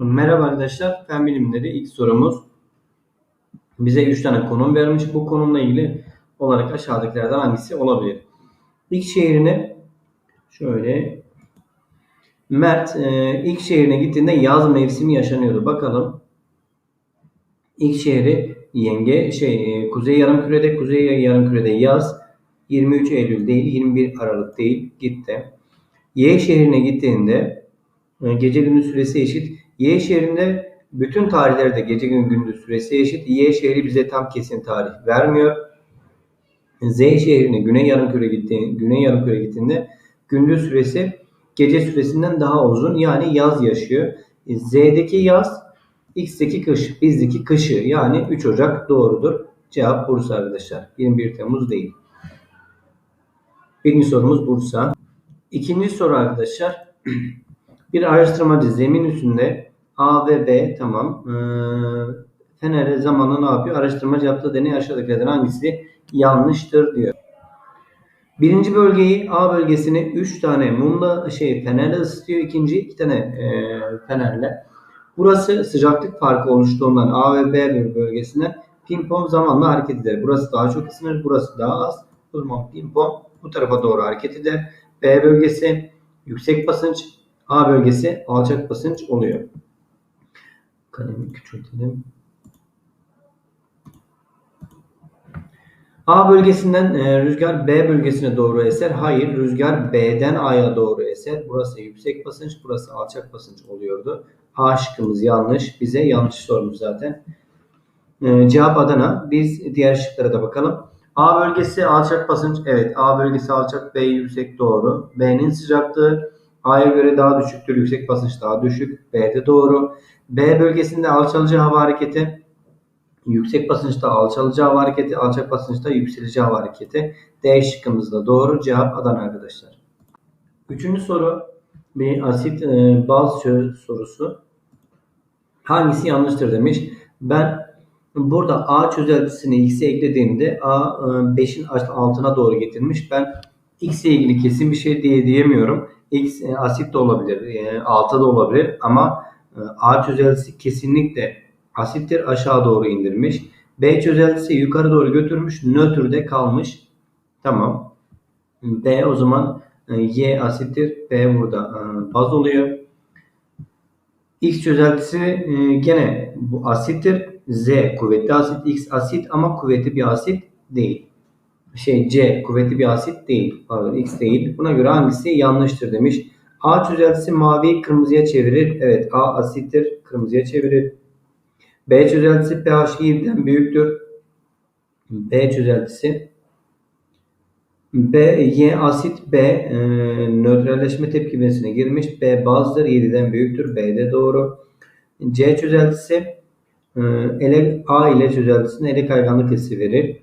Merhaba arkadaşlar, fen bilimleri ilk sorumuz. Bize 3 tane konum vermiş. Bu konumla ilgili olarak aşağıdakilerden hangisi olabilir? İlk şehrine şöyle Mert e, ilk şehrine gittiğinde yaz mevsimi yaşanıyordu. Bakalım. İlk şehri Yenge şey e, Kuzey Yarımküre'de Kuzey Yarımküre'de yaz 23 Eylül değil 21 Aralık değil gitti. Y şehrine gittiğinde e, gece gündüz süresi eşit Y şehrinde bütün tarihlerde gece gün gündüz süresi eşit. Y şehri bize tam kesin tarih vermiyor. Z şehrine güney yarımküre gittiğinde, güney yarımküre gittiğinde gündüz süresi gece süresinden daha uzun. Yani yaz yaşıyor. E, Z'deki yaz, X'deki kış, bizdeki kışı. Yani 3 Ocak doğrudur. Cevap Bursa arkadaşlar. 21 Temmuz değil. Birinci sorumuz Bursa. İkinci soru arkadaşlar. Bir araştırmacı zemin üstünde A ve B tamam. Ee, Fener'e zamanla ne yapıyor? Araştırmacı yaptığı deney aşağıdakilerden hangisi yanlıştır diyor. Birinci bölgeyi A bölgesini 3 tane mumla şey fenerle ısıtıyor. İkinci 2 tane e, fenerle. Burası sıcaklık farkı oluştuğundan A ve B bölgesine pimpon zamanla hareket eder. Burası daha çok ısınır, burası daha az. O zaman pimpon bu tarafa doğru hareket eder. B bölgesi yüksek basınç, A bölgesi alçak basınç oluyor. Kalemi küçültelim. A bölgesinden e, rüzgar B bölgesine doğru eser. Hayır, rüzgar B'den A'ya doğru eser. Burası yüksek basınç, burası alçak basınç oluyordu. A şıkkımız yanlış. Bize yanlış sormuş zaten. E, cevap Adana. Biz diğer şıklara da bakalım. A bölgesi alçak basınç. Evet, A bölgesi alçak, B yüksek doğru. B'nin sıcaklığı A'ya göre daha düşüktür. Yüksek basınç daha düşük. B'de doğru. B bölgesinde alçalıcı hava hareketi. Yüksek basınçta alçalıcı hava hareketi, alçak basınçta yükselici hava hareketi. D şıkkımız da doğru. Cevap Adana arkadaşlar. Üçüncü soru bir asit e, baz sorusu. Hangisi yanlıştır demiş. Ben burada A çözeltisini X'e eklediğimde A 5'in e, altına doğru getirmiş. Ben X ile ilgili kesin bir şey diye diyemiyorum. X e, asit de olabilir, e, alta da olabilir ama e, A çözeltisi kesinlikle asittir aşağı doğru indirmiş. B çözeltisi yukarı doğru götürmüş, nötrde kalmış. Tamam. B o zaman e, Y asittir. B burada e, baz oluyor. X çözeltisi e, gene bu asittir. Z kuvvetli asit, X asit ama kuvvetli bir asit değil şey C kuvvetli bir asit değil. Pardon X değil. Buna göre hangisi yanlıştır demiş. A çözeltisi mavi kırmızıya çevirir. Evet A asittir. Kırmızıya çevirir. B çözeltisi pH 7'den büyüktür. B çözeltisi B, Y asit B e, nötralleşme tepkimesine girmiş. B bazıdır 7'den büyüktür. B de doğru. C çözeltisi e, ele, A ile çözeltisine ele kayganlık hissi verir.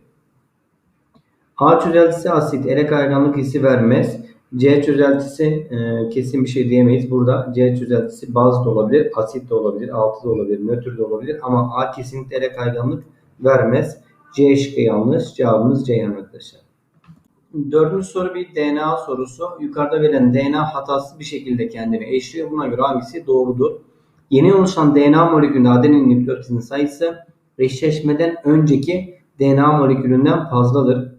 A çözeltisi asit ele kayganlık hissi vermez. C çözeltisi e, kesin bir şey diyemeyiz. Burada C çözeltisi baz da olabilir, asit de olabilir, altı da olabilir, nötr de olabilir ama A kesinlikle ele kayganlık vermez. C şıkkı yanlış. Cevabımız Ceyhan arkadaşlar. Dördüncü soru bir DNA sorusu. Yukarıda verilen DNA hatasız bir şekilde kendini eşliyor. Buna göre hangisi doğrudur? Yeni oluşan DNA molekülünde adenin nükleotidin sayısı eşleşmeden önceki DNA molekülünden fazladır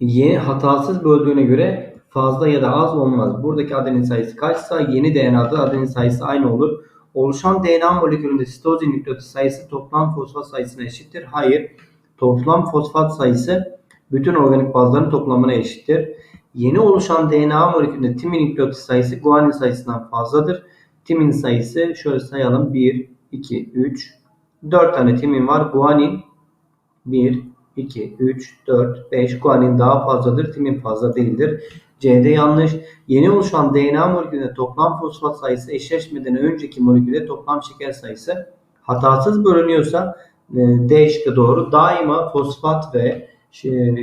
yeni hatasız böldüğüne göre fazla ya da az olmaz. Buradaki adenin sayısı kaçsa yeni DNA'da adenin sayısı aynı olur. Oluşan DNA molekülünde sitozin nükleotit sayısı toplam fosfat sayısına eşittir. Hayır. Toplam fosfat sayısı bütün organik bazların toplamına eşittir. Yeni oluşan DNA molekülünde timin nükleotit sayısı guanin sayısından fazladır. Timin sayısı şöyle sayalım. 1, 2, 3, 4 tane timin var. Guanin 1, 2, 3, 4, 5 guanin daha fazladır. Timin fazla değildir. C'de yanlış. Yeni oluşan DNA molekülünde toplam fosfat sayısı eşleşmeden önceki molekülde toplam şeker sayısı hatasız bölünüyorsa e, D şıkkı doğru. Daima fosfat ve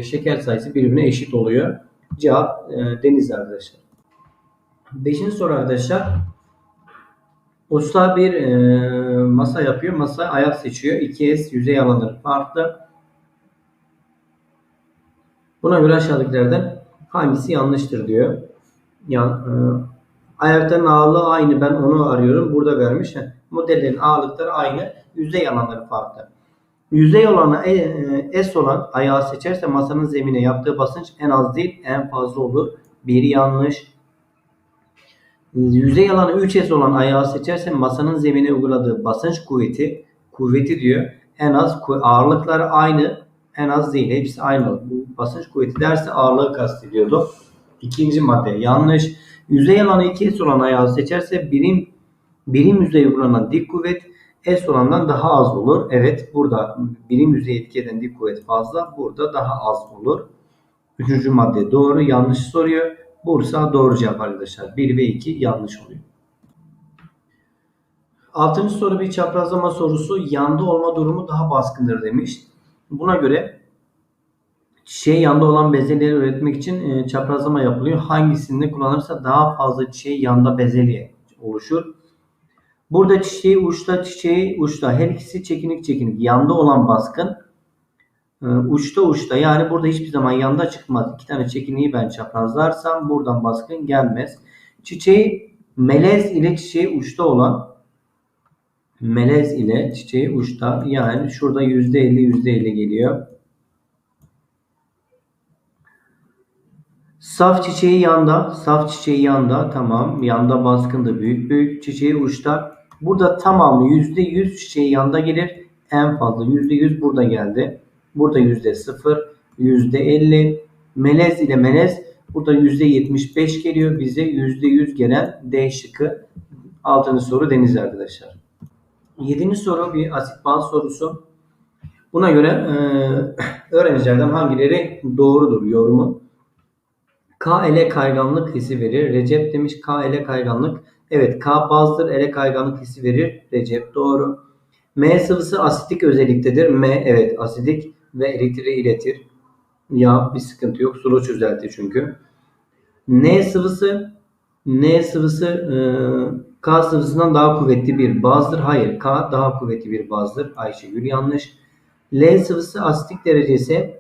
şeker sayısı birbirine eşit oluyor. Cevap e, deniz arkadaşlar. Beşinci soru arkadaşlar. Usta bir e, masa yapıyor. Masa ayak seçiyor. 2S yüzey alanları farklı. Buna göre aşağıdakilerden hangisi yanlıştır diyor. Ya, e, Ayakların ağırlığı aynı. Ben onu arıyorum. Burada vermiş. Modellerin ağırlıkları aynı. Yüzey alanları farklı. Yüzey olana e, e, S olan ayağı seçerse masanın zemine yaptığı basınç en az değil en fazla olur. Bir yanlış. Yüzey alanı 3S olan ayağı seçerse masanın zemine uyguladığı basınç kuvveti kuvveti diyor. En az ağırlıkları aynı en az değil. Hepsi aynı. Bu basınç kuvveti derse ağırlığı kastediyordu. İkinci madde yanlış. Yüzey alanı 2S olan ayağı seçerse birim birim yüzeye uygulanan dik kuvvet S olandan daha az olur. Evet burada birim yüzeye etki eden dik kuvvet fazla. Burada daha az olur. Üçüncü madde doğru. Yanlış soruyor. Bursa doğru cevap arkadaşlar. 1 ve 2 yanlış oluyor. Altıncı soru bir çaprazlama sorusu. Yanda olma durumu daha baskındır demiş. Buna göre çiçeğe yanda olan bezelyeleri üretmek için e, çaprazlama yapılıyor. Hangisini kullanırsa daha fazla çiçeği yanda bezelye oluşur. Burada çiçeği uçta, çiçeği uçta. Her ikisi çekinik çekinik. Yanda olan baskın e, uçta uçta. Yani burada hiçbir zaman yanda çıkmaz. İki tane çekiniği ben çaprazlarsam buradan baskın gelmez. Çiçeği melez ile çiçeği uçta olan melez ile çiçeği uçta. Yani şurada %50 %50 geliyor. Saf çiçeği yanda, saf çiçeği yanda, tamam. Yanda baskında büyük büyük çiçeği uçta. Burada tamamı %100 çiçeği yanda gelir. En fazla %100 burada geldi. Burada %0, %50. Melez ile melez burada %75 geliyor. Bize %100 gelen D şıkkı. Altıncı soru deniz arkadaşlar. Yedinci soru bir asit baz sorusu. Buna göre e, öğrencilerden hangileri doğrudur yorumu. K ele kayganlık hissi verir. Recep demiş K ele kayganlık. Evet K bazdır ele kayganlık hissi verir. Recep doğru. M sıvısı asitik özelliktedir. M evet asidik ve elektriği iletir. Ya bir sıkıntı yok. Sulu çözelti çünkü. N sıvısı N sıvısı e, K sıvısından daha kuvvetli bir bazdır. Hayır K daha kuvvetli bir bazdır. Ayşegül yanlış. L sıvısı asitik derecesi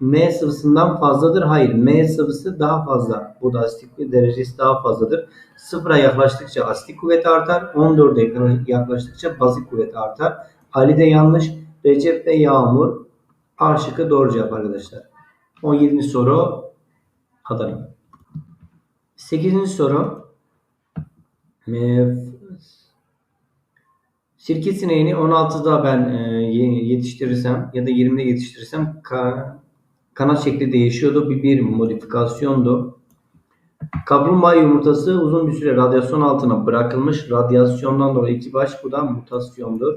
M sıvısından fazladır. Hayır. M sıvısı daha fazla. Burada asitik derecesi daha fazladır. Sıfıra yaklaştıkça asitik kuvvet artar. 14'e yaklaştıkça bazik kuvvet artar. Ali de yanlış. Recep ve Yağmur A şıkkı doğru cevap arkadaşlar. 17. soru Adana. 8. soru Sirke sineğini 16'da ben e, yetiştirirsem ya da 20'de yetiştirirsem ka, kanat şekli değişiyordu. Bir, bir modifikasyondu. Kaplumbağa yumurtası uzun bir süre radyasyon altına bırakılmış. Radyasyondan dolayı iki baş bu da mutasyondur.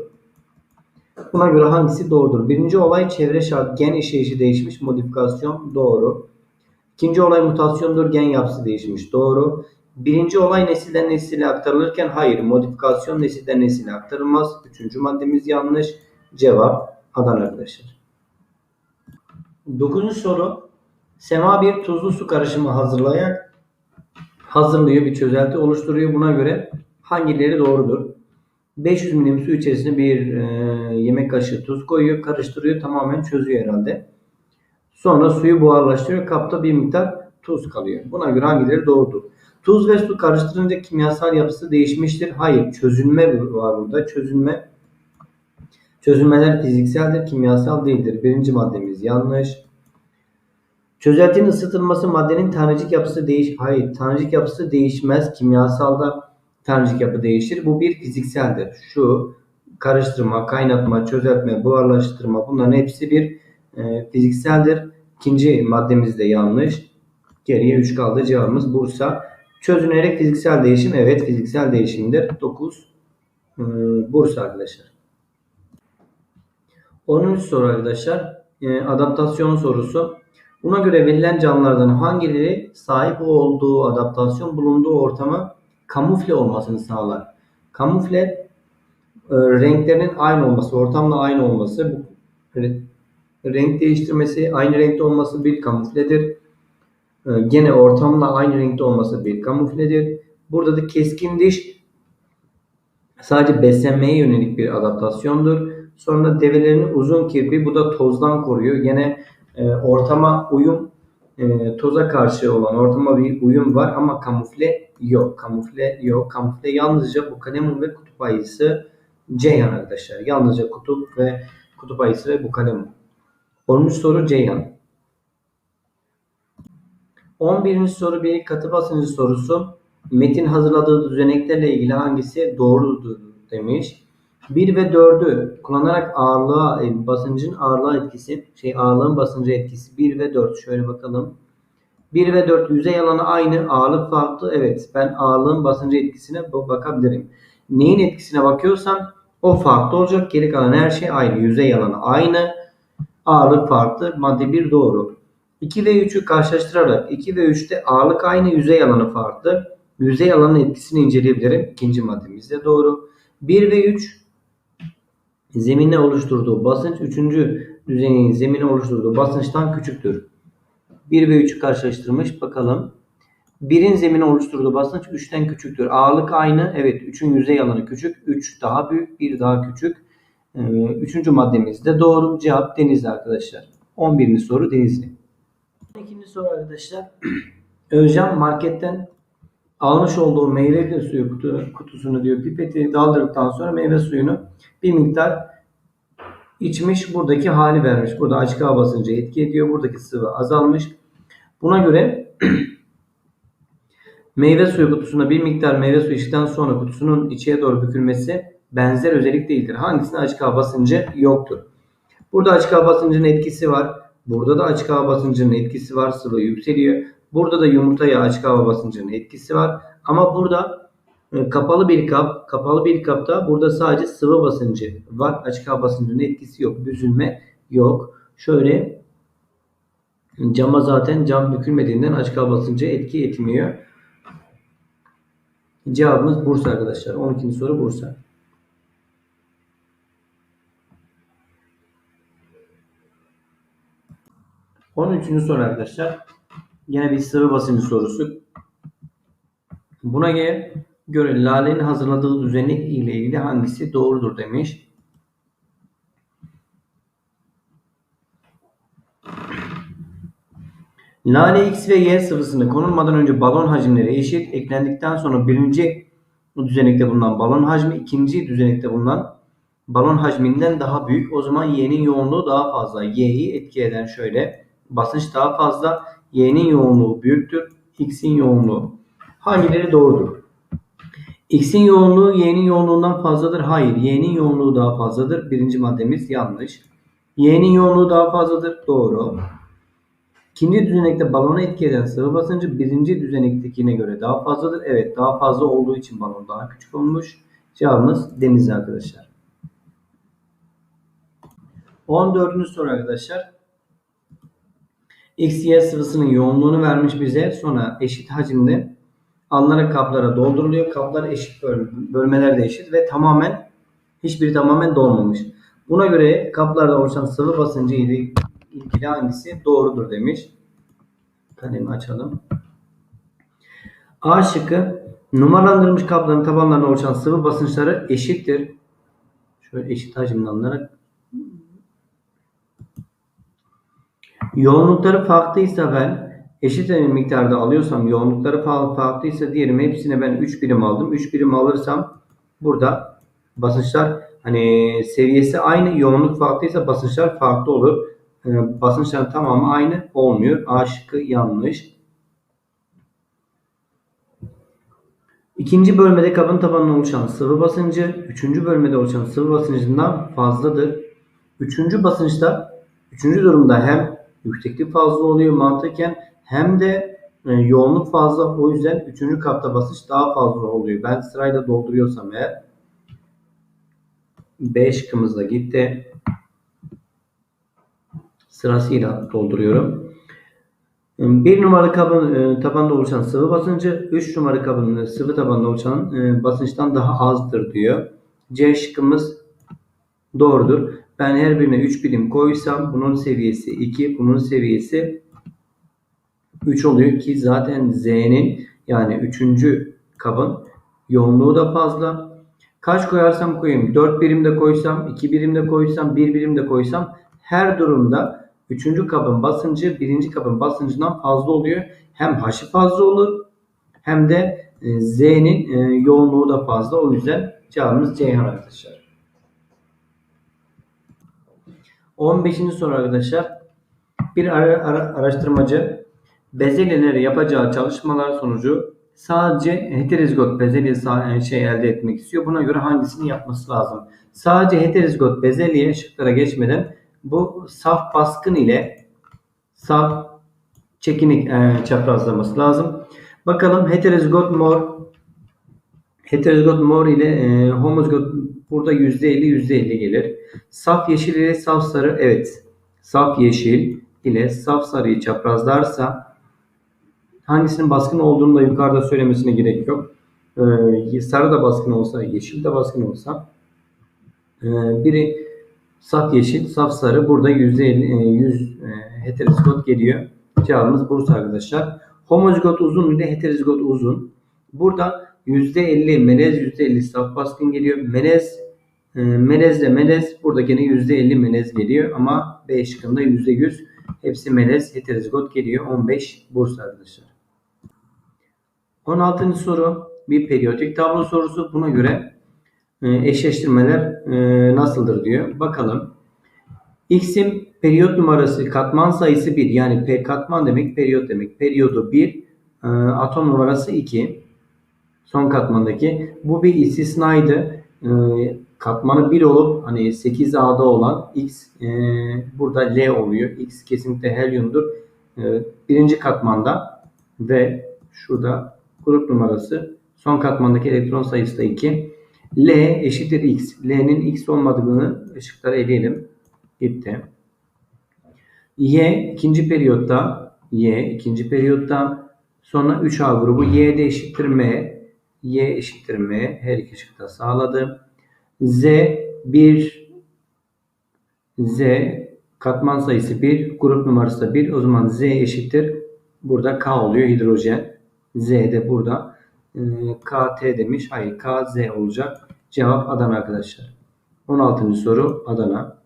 Buna göre hangisi doğrudur? Birinci olay çevre şart gen işleyişi değişmiş. Modifikasyon doğru. İkinci olay mutasyondur. Gen yapısı değişmiş. Doğru. Birinci olay nesilden nesile aktarılırken hayır. Modifikasyon nesilden nesile aktarılmaz. Üçüncü maddemiz yanlış. Cevap Adana arkadaşlar. Dokuzuncu soru. Sema bir tuzlu su karışımı hazırlayarak hazırlıyor bir çözelti oluşturuyor. Buna göre hangileri doğrudur? 500 milim su içerisine bir e, yemek kaşığı tuz koyuyor, karıştırıyor, tamamen çözüyor herhalde. Sonra suyu buharlaştırıyor, kapta bir miktar tuz kalıyor. Buna göre hangileri doğrudur? Tuz ve su karıştırınca kimyasal yapısı değişmiştir. Hayır, çözünme var burada. Çözünme çözünmeler fizikseldir, kimyasal değildir. Birinci maddemiz yanlış. Çözeltinin ısıtılması maddenin tanecik yapısı değiş hayır tanecik yapısı değişmez. Kimyasalda tanecik yapı değişir. Bu bir fizikseldir. Şu karıştırma, kaynatma, çözeltme, buharlaştırma bunların hepsi bir e, fizikseldir. İkinci maddemiz de yanlış. Geriye 3 kaldı. Cevabımız Bursa. Çözünerek fiziksel değişim evet fiziksel değişimdir. 9 e, Bursa arkadaşlar. 10. soru arkadaşlar. E, adaptasyon sorusu. Buna göre verilen canlılardan hangileri sahip olduğu adaptasyon bulunduğu ortama kamufle olmasını sağlar? Kamufle e, renklerinin aynı olması, ortamla aynı olması, bu renk değiştirmesi, aynı renkte olması bir kamufledir. E, gene ortamla aynı renkte olması bir kamufledir. Burada da keskin diş sadece beslenmeye yönelik bir adaptasyondur. Sonra develerinin uzun kirpi bu da tozdan koruyor. Gene e, ortama uyum e, toza karşı olan ortama bir uyum var ama kamufle yok. Kamufle yok. Kamufle yalnızca Bukalemon ve kutup ayısı Ceyhan arkadaşlar. Yalnızca kutup ve kutup ayısı ve Bukalemon. 10. soru Ceyhan. 11. soru bir katı basıncı sorusu. Metin hazırladığı düzeneklerle ilgili hangisi doğrudur demiş. 1 ve 4'ü kullanarak ağırlığa, e, basıncın ağırlığa etkisi, şey ağırlığın basıncı etkisi 1 ve 4. Şöyle bakalım. 1 ve 4 yüzey alanı aynı, ağırlık farklı. Evet, ben ağırlığın basıncı etkisine bakabilirim. Neyin etkisine bakıyorsam o farklı olacak. Geri kalan her şey aynı. Yüzey alanı aynı, ağırlık farklı. Madde 1 doğru. 2 ve 3'ü karşılaştırarak 2 ve 3'te ağırlık aynı, yüzey alanı farklı. Yüzey alanın etkisini inceleyebilirim. İkinci maddemiz de doğru. 1 ve 3 zeminle oluşturduğu basınç 3. düzeyin zemine oluşturduğu basınçtan küçüktür. 1 ve 3'ü karşılaştırmış. Bakalım. 1'in zemine oluşturduğu basınç 3'ten küçüktür. Ağırlık aynı. Evet 3'ün yüzey alanı küçük. 3 daha büyük. 1 daha küçük. Ee, üçüncü maddemiz de doğru. Cevap Denizli arkadaşlar. 11. soru Denizli. 12. soru arkadaşlar. Özcan marketten almış olduğu meyve suyu kutu, kutusunu diyor pipeti daldırdıktan sonra meyve suyunu bir miktar içmiş. Buradaki hali vermiş. Burada açık hava basıncı etki ediyor. Buradaki sıvı azalmış. Buna göre meyve suyu kutusuna bir miktar meyve suyu içtikten sonra kutusunun içeye doğru bükülmesi benzer özellik değildir. Hangisinde açık hava basıncı yoktur? Burada açık hava basıncının etkisi var. Burada da açık hava basıncının etkisi var. Sıvı yükseliyor. Burada da yumurtaya açık hava basıncının etkisi var. Ama burada e, kapalı bir kap, kapalı bir kapta burada sadece sıvı basıncı var. Açık hava basıncının etkisi yok. Büzülme yok. Şöyle cama zaten cam bükülmediğinden açık hava basıncı etki etmiyor. Cevabımız Bursa arkadaşlar. 12. soru Bursa. 13. soru arkadaşlar. Yine bir sıvı basıncı sorusu. Buna göre, Lale'nin hazırladığı düzenlik ile ilgili hangisi doğrudur demiş. Lale X ve Y sıvısında konulmadan önce balon hacimleri eşit. Eklendikten sonra birinci düzenekte bulunan balon hacmi ikinci düzenekte bulunan balon hacminden daha büyük. O zaman Y'nin yoğunluğu daha fazla. Y'yi etki eden şöyle basınç daha fazla. Y'nin yoğunluğu büyüktür. X'in yoğunluğu. Hangileri doğrudur? X'in yoğunluğu Y'nin yoğunluğundan fazladır. Hayır. Y'nin yoğunluğu daha fazladır. Birinci maddemiz yanlış. Y'nin yoğunluğu daha fazladır. Doğru. İkinci düzenekte balona etki eden sıvı basıncı birinci düzenektekine göre daha fazladır. Evet daha fazla olduğu için balon daha küçük olmuş. Cevabımız deniz arkadaşlar. 14. soru arkadaşlar. X, Y sıvısının yoğunluğunu vermiş bize. Sonra eşit hacimde alınarak kaplara dolduruluyor. Kaplar eşit bölmeler de eşit ve tamamen hiçbiri tamamen dolmamış. Buna göre kaplarda oluşan sıvı basıncı ile ilgili hangisi doğrudur demiş. Kalemi açalım. A şıkkı numaralandırılmış kapların tabanlarına oluşan sıvı basınçları eşittir. Şöyle eşit hacimde alınarak Yoğunlukları farklıysa ben eşit miktarda alıyorsam yoğunlukları farklıysa diyelim hepsine ben 3 birim aldım. 3 birim alırsam burada basınçlar hani seviyesi aynı yoğunluk farklıysa basınçlar farklı olur. Yani basınçların tamamı aynı olmuyor. A şıkkı yanlış. İkinci bölmede kabın tabanına oluşan sıvı basıncı, üçüncü bölmede oluşan sıvı basıncından fazladır. Üçüncü basınçta, üçüncü durumda hem yükseklik fazla oluyor mantıken hem de e, yoğunluk fazla. O yüzden 3. katta basınç daha fazla oluyor. Ben sırayla dolduruyorsam eğer B şıkkımız da gitti. Sırasıyla dolduruyorum. Bir numaralı kabın e, tabanda oluşan sıvı basıncı 3 numaralı kabın sıvı tabanda oluşan e, basınçtan daha azdır diyor. C şıkkımız doğrudur. Ben her birine 3 birim koysam bunun seviyesi 2, bunun seviyesi 3 oluyor ki zaten Z'nin yani 3. kabın yoğunluğu da fazla. Kaç koyarsam koyayım 4 birim de koysam, 2 birim de koysam, 1 birim de koysam her durumda 3. kabın basıncı 1. kabın basıncından fazla oluyor. Hem haşı fazla olur hem de e, Z'nin e, yoğunluğu da fazla. O yüzden cevabımız Ceyhan arkadaşlar. 15. soru arkadaşlar. Bir ara, ara, araştırmacı bezelyeleri yapacağı çalışmalar sonucu sadece heterozigot bezelye sa- şey elde etmek istiyor. Buna göre hangisini yapması lazım? Sadece heterozigot bezelye şıklara geçmeden bu saf baskın ile saf çekinik e, çaprazlaması lazım. Bakalım heterozigot mor heterozigot mor ile e, homozigot burada %50 %50 gelir. Saf yeşil ile saf sarı evet. Saf yeşil ile saf sarıyı çaprazlarsa hangisinin baskın olduğunu da yukarıda söylemesine gerek yok. Ee, sarı da baskın olsa, yeşil de baskın olsa e, biri saf yeşil, saf sarı burada %50, e, 100 e, heterozigot geliyor. Cevabımız Bursa arkadaşlar. Homozigot uzun ile heterozigot uzun. Burada %50 melez, %50 saf baskın geliyor. Melez e, melezle melez burada gene %50 melez geliyor ama B şıkkında %100 hepsi melez heterozigot geliyor. 15 Bursa arkadaşlar. 16. soru bir periyodik tablo sorusu. Buna göre e, eşleştirmeler e, nasıldır diyor. Bakalım. X'in periyot numarası katman sayısı 1. Yani P katman demek periyot demek. Periyodu 1. E, atom numarası 2. Son katmandaki. Bu bir istisnaydı. E, katmanı 1 olup hani 8A'da olan X e, burada L oluyor. X kesinlikle helyumdur. E, birinci katmanda ve şurada grup numarası son katmandaki elektron sayısı da 2. L eşittir X. L'nin X olmadığını ışıklara eleyelim. Gitti. Y ikinci periyotta Y ikinci periyotta sonra 3A grubu Y de eşittir M. Y eşittir M. Her iki şıkta sağladı. Z 1 Z katman sayısı 1, grup numarası da 1. O zaman Z eşittir. Burada K oluyor hidrojen. Z de burada e, KT demiş. Hayır KZ olacak. Cevap Adana arkadaşlar. 16. soru Adana.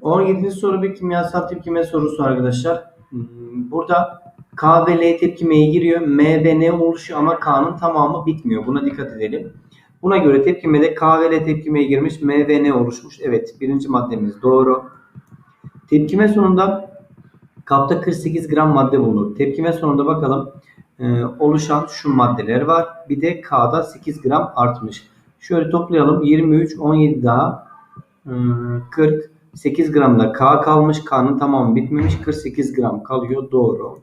17. soru bir kimyasal tepkime sorusu arkadaşlar. Hmm, Burada K ve L tepkimeye giriyor. M ve N oluşuyor ama K'nın tamamı bitmiyor. Buna dikkat edelim. Buna göre tepkimede K ve L tepkimeye girmiş. M ve N oluşmuş. Evet birinci maddemiz doğru. Tepkime sonunda kapta 48 gram madde bulunur. Tepkime sonunda bakalım e, oluşan şu maddeler var. Bir de K'da 8 gram artmış. Şöyle toplayalım. 23, 17 daha e, 40, 8 gramda K kalmış. K'nın tamamı bitmemiş. 48 gram kalıyor. Doğru.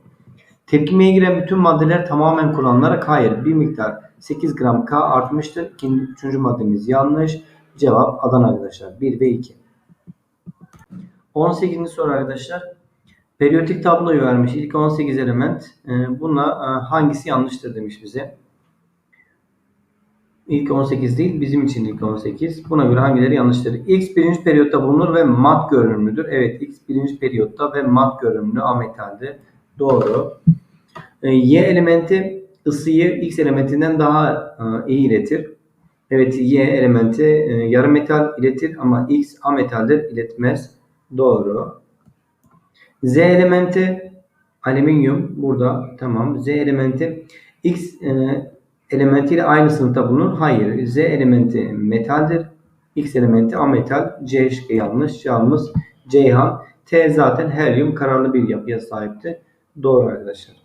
Tepkimeye giren bütün maddeler tamamen kullanılarak hayır bir miktar 8 gram K artmıştır. İkinci, üçüncü maddemiz yanlış. Cevap Adana arkadaşlar. 1 ve 2. 18. soru arkadaşlar. Periyodik tabloyu vermiş. İlk 18 element. Ee, Buna e, hangisi yanlıştır demiş bize. İlk 18 değil. Bizim için ilk 18. Buna göre hangileri yanlıştır? X birinci periyotta bulunur ve mat görünümlüdür. Evet X birinci periyotta ve mat görünümlü ametalde. Doğru. Ee, Y elementi ısıyı X elementinden daha e, iyi iletir. Evet Y elementi e, yarı metal iletir ama X ametaldir iletmez. Doğru. Z elementi alüminyum burada tamam. Z elementi X e, elementiyle aynı sınıfta bulunur. Hayır. Z elementi metaldir. X elementi ametal. C şıkkı yanlış. Cevabımız Ceyhan. T zaten helyum kararlı bir yapıya sahipti. Doğru arkadaşlar.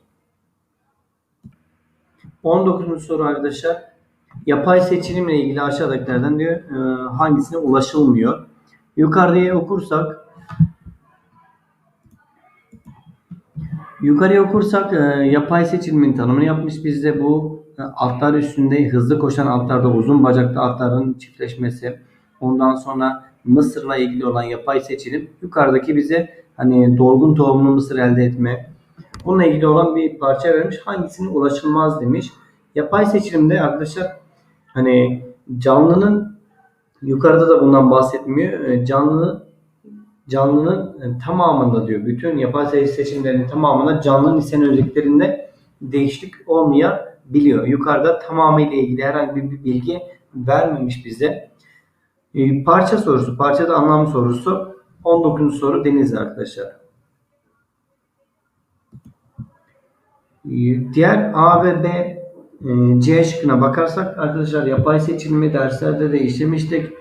19. soru arkadaşlar. Yapay seçilimle ilgili aşağıdakilerden diyor e, hangisine ulaşılmıyor. Yukarıya okursak Yukarıya okursak e, yapay seçilimin tanımını yapmış bizde bu e, altlar üstünde hızlı koşan altlarda uzun bacaklı altların çiftleşmesi. Ondan sonra Mısır'la ilgili olan yapay seçilim. Yukarıdaki bize hani dolgun tohumlu mısır elde etme. Bununla ilgili olan bir parça vermiş. Hangisine ulaşılmaz demiş. Yapay seçilimde arkadaşlar hani canlının yukarıda da bundan bahsetmiyor. E, Canlı canlının e, tamamında diyor bütün yapay sayı seçimlerinin tamamında canlının isen özelliklerinde değişiklik olmayabiliyor. Yukarıda tamamıyla ilgili herhangi bir bilgi vermemiş bize. E, parça sorusu, parçada anlam sorusu 19. soru Deniz arkadaşlar. Diğer A ve B e, C şıkkına bakarsak arkadaşlar yapay seçilimi derslerde de işlemiştik.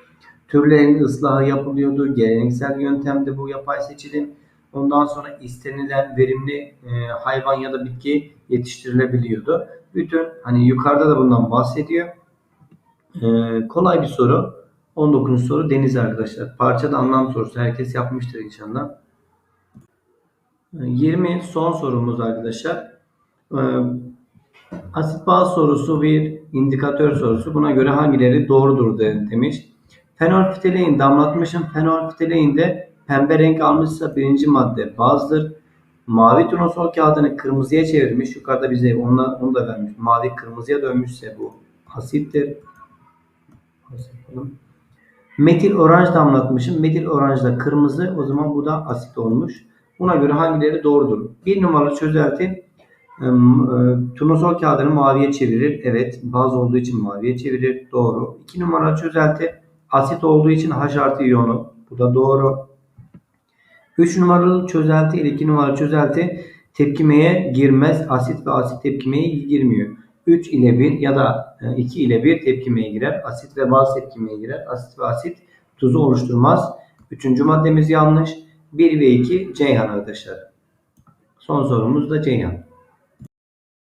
Türlerin ıslahı yapılıyordu. Geleneksel yöntemde bu yapay seçilim. Ondan sonra istenilen verimli e, hayvan ya da bitki yetiştirilebiliyordu. Bütün hani yukarıda da bundan bahsediyor. E, kolay bir soru. 19. soru deniz arkadaşlar. Parçada anlam sorusu. Herkes yapmıştır inşallah. 20 son sorumuz arkadaşlar. Ee, asit baz sorusu bir indikatör sorusu. Buna göre hangileri doğrudur de- demiş. Fenolfitalein damlatmışım. Fenolfitalein de pembe renk almışsa birinci madde bazdır. Mavi turnusol kağıdını kırmızıya çevirmiş. Yukarıda bize onunla, onu da vermiş. Mavi kırmızıya dönmüşse bu asittir. Metil oranj damlatmışım. Metil oranj da kırmızı. O zaman bu da asit olmuş. Buna göre hangileri doğrudur? Bir numaralı çözelti turnusol kağıdını maviye çevirir. Evet. Baz olduğu için maviye çevirir. Doğru. İki numaralı çözelti asit olduğu için H artı iyonu. Bu da doğru. 3 numaralı çözelti ile 2 numaralı çözelti tepkimeye girmez. Asit ve asit tepkimeye girmiyor. 3 ile 1 ya da 2 ile 1 tepkimeye girer. Asit ve baz tepkimeye girer. Asit ve asit tuzu oluşturmaz. Üçüncü maddemiz yanlış. 1 ve 2 Ceyhan arkadaşlar. Son sorumuz da Ceyhan.